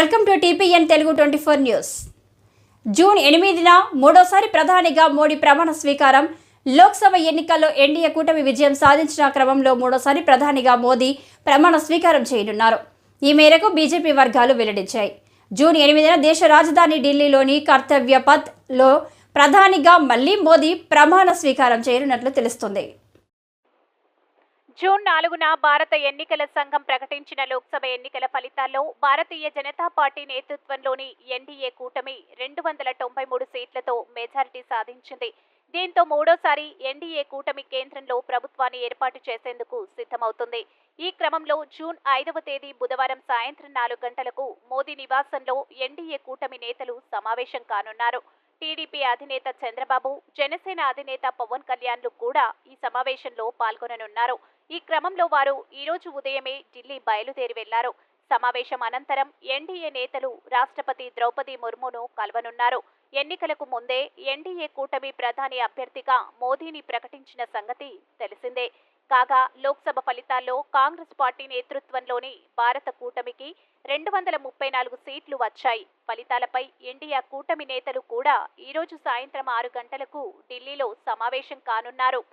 Welcome to TPN Telugu twenty four news. June ఎనిమిదిన మూడోసారి ప్రధానిగా మోడీ ప్రమాణ స్వీకారం. లోక్సభ ఎన్నికల్లో ఎన్డీఏ కూటమి విజయం సాధించిన క్రమంలో మూడోసారి ప్రధానిగా మోదీ ప్రమాణ స్వీకారం చేయనున్నారు. ఈ మేరకు బీజేపీ వర్గాలు వెల్లడించాయి. జూన్ ఎనిమిదిన దేశ రాజధాని ఢిల్లీలోని కర్తవ్య పథ్లో ప్రధానిగా మళ్ళీ మోదీ ప్రమాణ స్వీకారం చేయనున్నట్లు తెలుస్తుంది. జూన్ నాలుగున భారత ఎన్నికల సంఘం ప్రకటించిన లోక్సభ ఎన్నికల ఫలితాల్లో భారతీయ జనతా పార్టీ నేతృత్వంలోని ఎన్డీఏ కూటమి రెండు వందల తొంభై మూడు సీట్లతో మెజారిటీ సాధించింది. దీంతో మూడోసారి ఎన్డీఏ కూటమి కేంద్రంలో ప్రభుత్వాన్ని ఏర్పాటు చేసేందుకు సిద్ధమవుతుంది. ఈ క్రమంలో జూన్ ఐదవ తేదీ బుధవారం సాయంత్రం నాలుగు గంటలకు మోదీ నివాసంలో ఎన్డీఏ కూటమి నేతలు సమావేశం కానున్నారు. టీడీపీ అధినేత చంద్రబాబు జనసేన అధినేత పవన్ కళ్యాణ్లు కూడా ఈ సమావేశంలో పాల్గొననున్నారు. ఈ క్రమంలో వారు ఈ రోజు ఉదయమే ఢిల్లీ బయలుదేరి వెళ్ళారు. సమావేశం అనంతరం ఎన్డీఏ నేతలు రాష్ట్రపతి ద్రౌపది ముర్మును కలవనున్నారు. ఎన్నికలకు ముందే ఎన్డీఏ కూటమి ప్రధాని అభ్యర్థిగా మోదీని ప్రకటించిన సంగతి తెలిసిందే. కాగా లోక్సభ ఫలితాల్లో కాంగ్రెస్ పార్టీ నేతృత్వంలోని భారత కూటమికి రెండు వందల ముప్పై నాలుగు సీట్లు వచ్చాయి. ఫలితాలపై ఇండియా కూటమి నేతలు కూడా ఈరోజు సాయంత్రం ఆరు గంటలకు ఢిల్లీలో సమావేశం కానున్నారు.